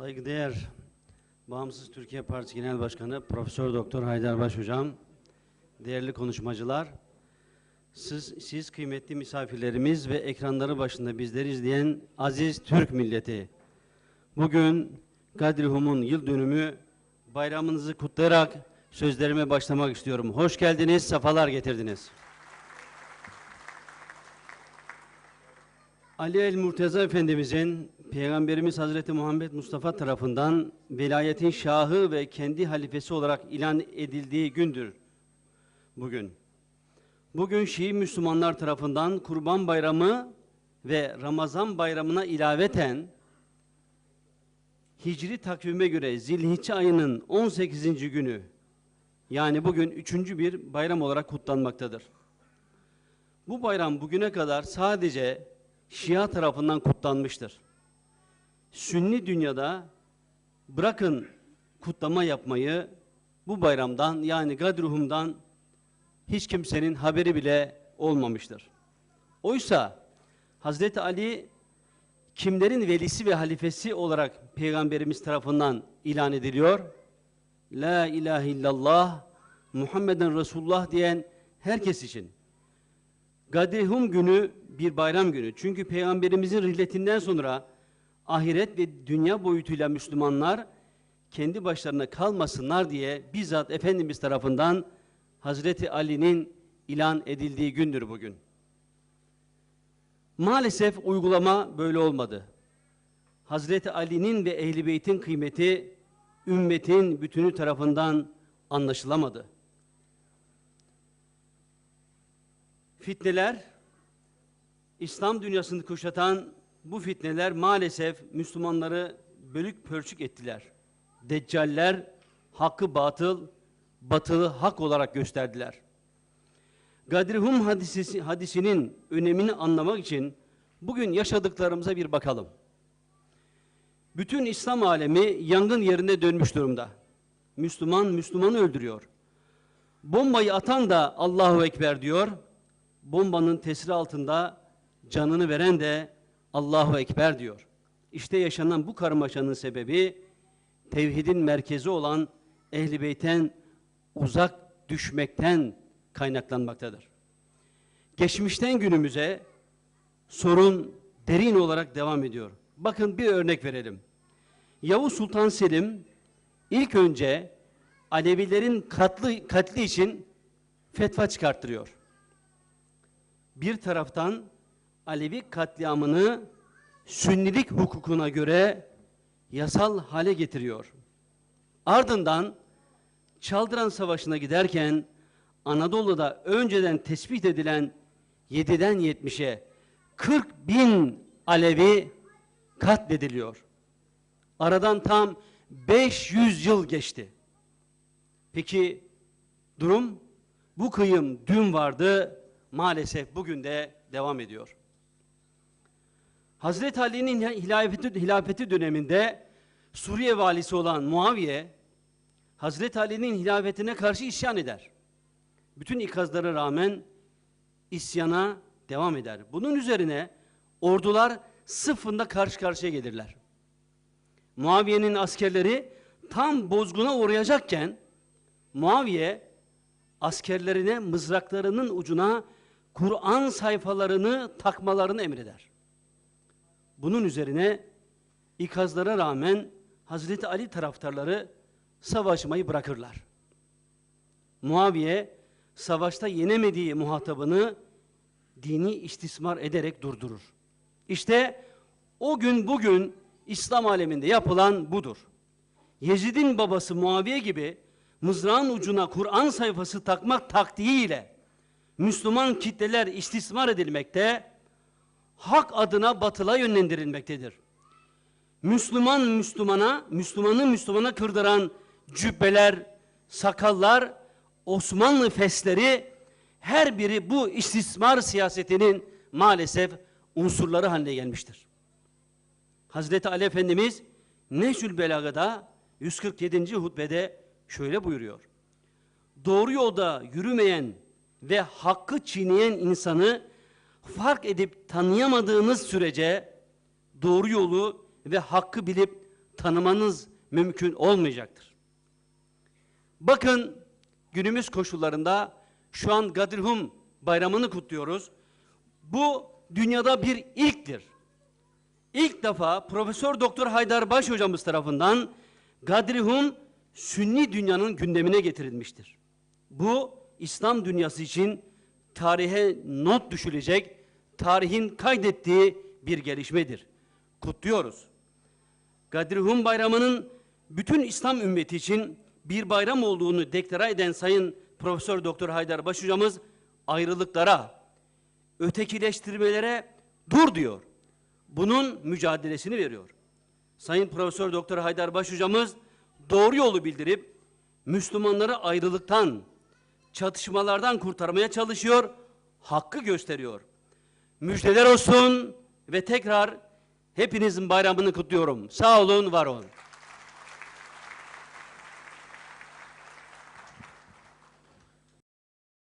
Saygıdeğer Bağımsız Türkiye Partisi Genel Başkanı Profesör Doktor Haydarbaş Hocam, değerli konuşmacılar, siz, siz kıymetli misafirlerimiz ve ekranları başında bizleri izleyen aziz Türk milleti. Bugün Gadrihum'un yıl dönümü bayramınızı kutlayarak sözlerime başlamak istiyorum. Hoş geldiniz, sefalar getirdiniz. Ali el Murteza Efendimizin Peygamberimiz Hazreti Muhammed Mustafa tarafından velayetin şahı ve kendi halifesi olarak ilan edildiği gündür bugün. Bugün Şii Müslümanlar tarafından Kurban Bayramı ve Ramazan Bayramı'na ilaveten Hicri takvime göre Zilhicce ayının 18. günü yani bugün üçüncü bir bayram olarak kutlanmaktadır. Bu bayram bugüne kadar sadece Şia tarafından kutlanmıştır. Sünni dünyada bırakın kutlama yapmayı bu bayramdan yani Gadruhum'dan hiç kimsenin haberi bile olmamıştır. Oysa Hazreti Ali kimlerin velisi ve halifesi olarak Peygamberimiz tarafından ilan ediliyor? La ilahe illallah Muhammeden Resulullah diyen herkes için. Gadrihum günü bir bayram günü. Çünkü Peygamberimizin rihletinden sonra ahiret ve dünya boyutuyla Müslümanlar kendi başlarına kalmasınlar diye bizzat Efendimiz tarafından Hazreti Ali'nin ilan edildiği gündür bugün. Maalesef uygulama böyle olmadı. Hazreti Ali'nin ve Ehl-i Beyt'in kıymeti ümmetin bütünü tarafından anlaşılamadı. Fitneler, İslam dünyasını kuşatan bu fitneler maalesef Müslümanları bölük pörçük ettiler. Deccaller hakkı batıl, batılı hak olarak gösterdiler. Gadrihum hadisi, hadisinin önemini anlamak için bugün yaşadıklarımıza bir bakalım. Bütün İslam alemi yangın yerine dönmüş durumda. Müslüman Müslümanı öldürüyor. Bombayı atan da Allahu Ekber diyor. Bombanın tesiri altında canını veren de Allahu Ekber diyor. İşte yaşanan bu karmaşanın sebebi tevhidin merkezi olan Ehl-i Beyt'ten uzak düşmekten kaynaklanmaktadır. Geçmişten günümüze sorun derin olarak devam ediyor. Bakın bir örnek verelim. Yavuz Sultan Selim ilk önce Alevilerin katli, katli için fetva çıkarttırıyor. Bir taraftan Alevi katliamını sünnilik hukukuna göre yasal hale getiriyor. Ardından Çaldıran Savaşı'na giderken Anadolu'da önceden tespit edilen 7'den 70'e 40 bin Alevi katlediliyor. Aradan tam 500 yıl geçti. Peki durum bu kıyım dün vardı maalesef bugün de devam ediyor. Hazreti Ali'nin hilafeti, hilafeti döneminde Suriye valisi olan Muaviye Hazreti Ali'nin hilafetine karşı isyan eder. Bütün ikazlara rağmen isyana devam eder. Bunun üzerine ordular sıfında karşı karşıya gelirler. Muaviye'nin askerleri tam bozguna uğrayacakken Muaviye askerlerine mızraklarının ucuna Kur'an sayfalarını takmalarını emreder. Bunun üzerine ikazlara rağmen Hazreti Ali taraftarları savaşmayı bırakırlar. Muaviye savaşta yenemediği muhatabını dini istismar ederek durdurur. İşte o gün bugün İslam aleminde yapılan budur. Yezid'in babası Muaviye gibi mızrağın ucuna Kur'an sayfası takmak taktiğiyle Müslüman kitleler istismar edilmekte, hak adına batıla yönlendirilmektedir. Müslüman Müslümana, Müslümanı Müslümana kırdıran cübbeler, sakallar, Osmanlı fesleri her biri bu istismar siyasetinin maalesef unsurları haline gelmiştir. Hazreti Ali Efendimiz Neşül Belaga'da 147. hutbede şöyle buyuruyor. Doğru yolda yürümeyen ve hakkı çiğneyen insanı fark edip tanıyamadığınız sürece doğru yolu ve hakkı bilip tanımanız mümkün olmayacaktır. Bakın günümüz koşullarında şu an Gadirhum bayramını kutluyoruz. Bu dünyada bir ilktir. İlk defa Profesör Doktor Haydar Baş hocamız tarafından Gadrihum Sünni dünyanın gündemine getirilmiştir. Bu İslam dünyası için tarihe not düşülecek, tarihin kaydettiği bir gelişmedir. Kutluyoruz. Gadrihum Bayramı'nın bütün İslam ümmeti için bir bayram olduğunu deklare eden Sayın Profesör Doktor Haydar Baş hocamız ayrılıklara, ötekileştirmelere dur diyor. Bunun mücadelesini veriyor. Sayın Profesör Doktor Haydar Baş hocamız doğru yolu bildirip Müslümanları ayrılıktan, çatışmalardan kurtarmaya çalışıyor, hakkı gösteriyor. Müjdeler olsun ve tekrar hepinizin bayramını kutluyorum. Sağ olun, var olun.